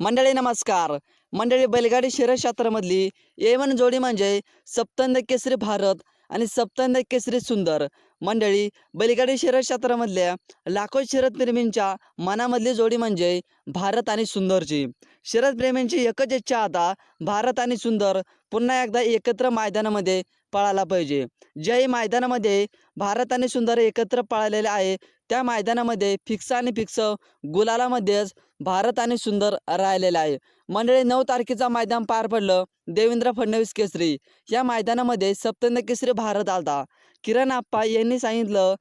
मंडळी नमस्कार. मंडळी बैलगाडी शिरशास्त्रामधली क्षेत्रामधली ए वन जोडी म्हणजे सप्तंद केसरी भारत आणि सप्तंद केसरी सुंदर. मंडळी बैलगाडी शिरशास्त्रामधल्या क्षेत्रामधल्या लाखो शरदप्रेमींच्या मनामधली जोडी म्हणजे भारत आणि सुंदरची. शरदप्रेमींची एकच इच्छा आता भारत आणि सुंदर पुन्हा एकदा एकत्र मैदानामध्ये पळायला पाहिजे. ज्याही मैदानामध्ये भारत आणि सुंदर एकत्र पळालेले आहे त्या मैदानामध्ये फिक्स आणि फिक्स गुलालामध्येच भारत आणि सुंदर राहिलेला आहे. मंडळी नऊ तारखेचा मैदान पार पडलं. देवेंद्र फडणवीस केसरी. या मैदानामध्ये सप्तंद केसरी भारत आलता. किरण आप्पा यांनी सांगितलं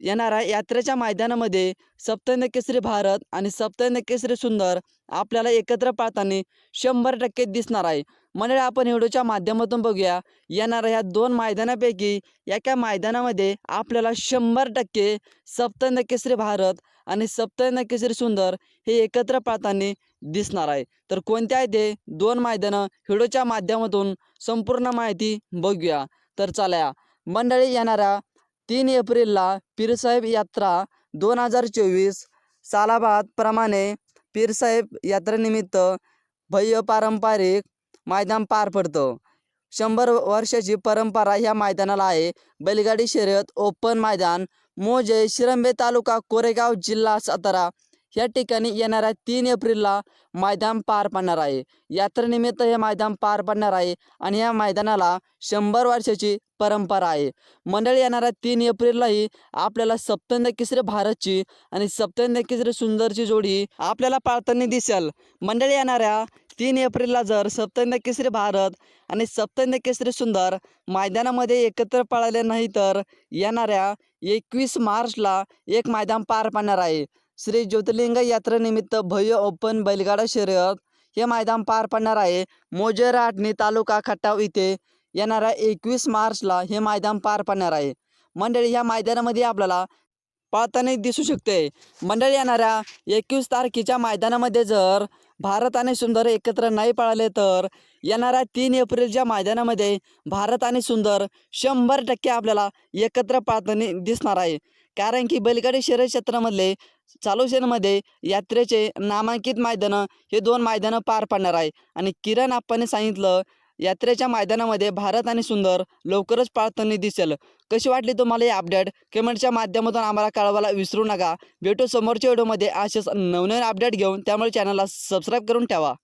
येणाऱ्या यात्रेच्या मैदानामध्ये सप्तंद केसरी भारत आणि सप्तंद केसरी सुंदर आपल्याला एकत्र पाळताना शंभर टक्के दिसणार आहे. मंडळी आपण व्हिडिओच्या माध्यमातून बघूया. येणाऱ्या ह्या दोन मैदानापैकी एका मैदानामध्ये आपल्याला शंभर टक्के सप्तंद केसरी भारत आणि सप्तंद केसरी सुंदर हे एकत्र पाळताना दिसणार आहे. तर कोणत्या आहे ते दोन मैदानं? व्हिडिओच्या माध्यमातून संपूर्ण माहिती बघूया. तर चला मंडळी येणाऱ्या तीन एप्रिलला पीरसाहेब यात्रा दोन हजार चोवीस सालाबादप्रमाणे पीरसाहेब यात्रेनिमित्त भव्य पारंपरिक मैदान पार पडतं. शंभर वर्षाची परंपरा ह्या मैदानाला आहे. बैलगाडी शर्यत ओपन मैदान मोजे शिरंबे तालुका कोरेगाव जिल्हा सातारा. या ठिकाणी येणाऱ्या तीन एप्रिलला मैदान पार पडणार आहे. यात्रेनिमित्त हे मैदान पार पडणार आहे आणि या मैदानाला शंभर वर्षाची परंपरा आहे. मंडळी येणाऱ्या तीन एप्रिललाही आपल्याला सप्तंद किसरे भारतची आणि सप्तंद किसरे सुंदरची जोडी आपल्याला पाळताना दिसेल. मंडळी येणाऱ्या तीन एप्रिलला जर सप्तंद केसरी भारत आणि सप्तंद केसरी सुंदर मैदानामध्ये एकत्र पळाले नाही तर येणाऱ्या एकवीस मार्चला एक मैदान पार पडणार आहे. श्री ज्योतिर्लिंग यात्रेनिमित्त भव्य ओपन बैलगाडा शर्यत हे मैदान पार पडणार आहे. मोजेराटणी तालुका खटाव इथे येणाऱ्या एकवीस मार्चला हे मैदान पार पडणार आहे. मंडळी ह्या मैदानामध्ये आपल्याला पाळताना दिसू शकते. मंडळी येणाऱ्या एकवीस तारखेच्या मैदानामध्ये जर भारत आणि सुंदर एकत्र नाही पाळले तर? येणाऱ्या तीन एप्रिलच्या मैदानामध्ये भारत आणि सुंदर शंभर टक्के आपल्याला एकत्र पाळताना दिसणार आहे. कारण की बैलगाडी शहर क्षेत्रामधले चालू सेनमध्ये यात्रेचे नामांकित मैदानं हे दोन मैदानं पार पाडणार आहे. आणि किरण आप्पाने सांगितलं यात्रेच्या मैदानामध्ये भारत आणि सुंदर लवकरच पाळताना दिसेल. कशी वाटली तुम्हाला ही अपडेट कमेंटच्या माध्यमातून आम्हाला कळवायला विसरू नका. भेटू समोरच्या व्हिडिओमध्ये असेच नवनवीन अपडेट घेऊन. त्यामुळे चॅनलला सबस्क्राईब करून ठेवा.